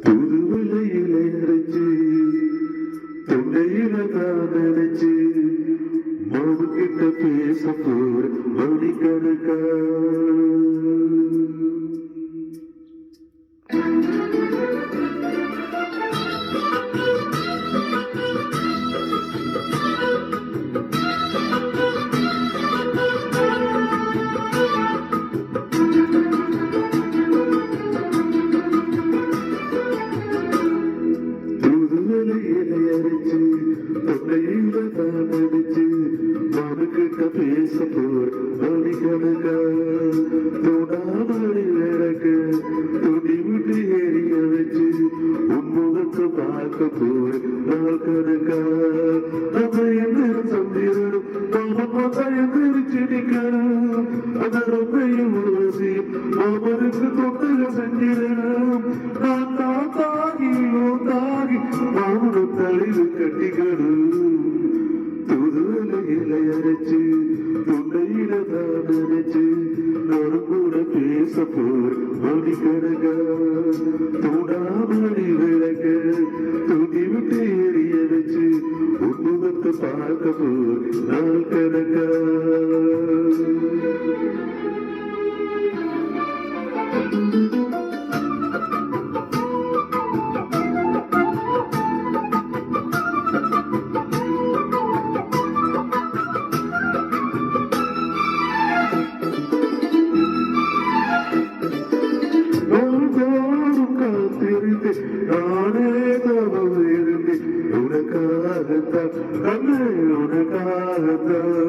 புதுவிலையில அரைச்சு தொண்டையில தான் நினைச்சு மாவு கிட்ட பேச போற மணிக்கணக்கா தொடாமடி துணி விட்டு எரிய வச்சு உன் முகத்தை பார்க்க போற நாள் கணக்கா நம்ம என்ன சந்திரனும் நாம பார்த்தா எந்திரிச்சு நிக்கணும் ரொம்பையும் உணவசியம் அவருக்கு தொட்டக செஞ்சிடணும் நான் தான் தாகி மாமன தலைவு கட்டிக்கணும். துதுவலையில அரைச்சு தொண்டையில தான் நினைச்சு நான் கூட பேச போர் மணிக்கணக்கா தூடாமணி நாள்தோறும் காத்திருந்து நானே தவம் இருந்து உனக்காகத்தான் கண்ணே உனக்காகத்தான்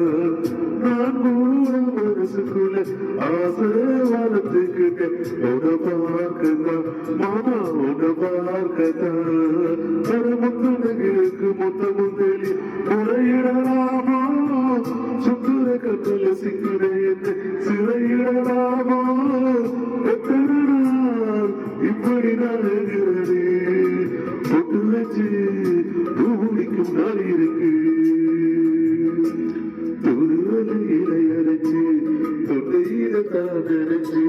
நான் கூட மனசுக்குள்ள ஆசை வளர்த்துக்கிட்ட உன பார்க்கத்தான் மாமா உன பார்க்கத்தான் மரமுத்துனங்களுக்கு மொத்தமும் தெளி முறையிடலாமா சுத்துற கண்ணில் சிறையிடலாமா வச்சு பூமிக்கும் நாள் இருக்கு. தொழுவலையில அரைச்சு தொண்டையில தான் நினைச்சு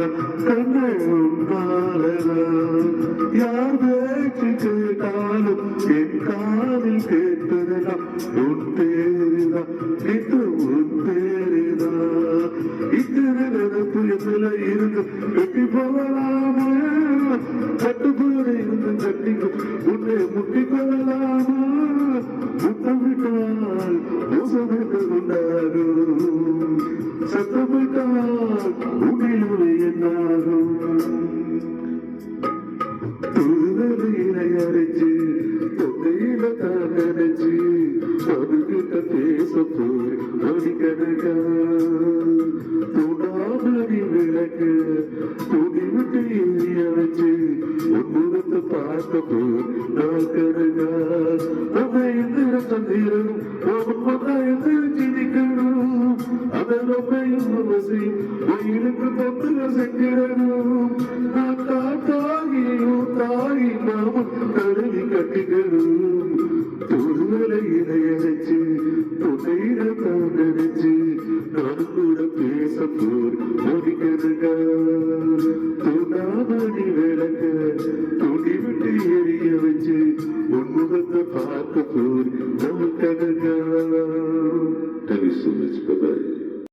உன்னாலதா கண்ணே உன்னாலதா யார் பேச்சு கேட்டாலும் என் காதில் கேட்பதெல்லாம் உன் பேருதான் இது உன் பேருதான் இத்தனை நினைப்பு எதுல இருந்து வெட்டி போகலாமா கட்டுப்போட இருந்து கட்டிக்கும் உன்னை முட்டிக் கொள்ளலாமா முத்தமிட்டால் மோசமிட்டு உண்டாகும் சத்தமிட்டால் உன்னிலுமே பேச போய் விளக்கு துணி விட்டு எரிய வச்சு உன்முகத்தை பார்க்க போய் நாள் கணக்கா எந்திர சந்திரனும் அவன் வந்தா எந்திரிச்சு நான் தாகி நாம கருவி கட்டிக்கணும் தொழுவலையில அழைச்சு தொண்டையில தான் நினைச்சு நான் கூட பேச போர் மொழிக்கணுங்க துணாமணி விளக்க துணி விட்டு எரிய வச்சு உன்முகத்தை பார்க்க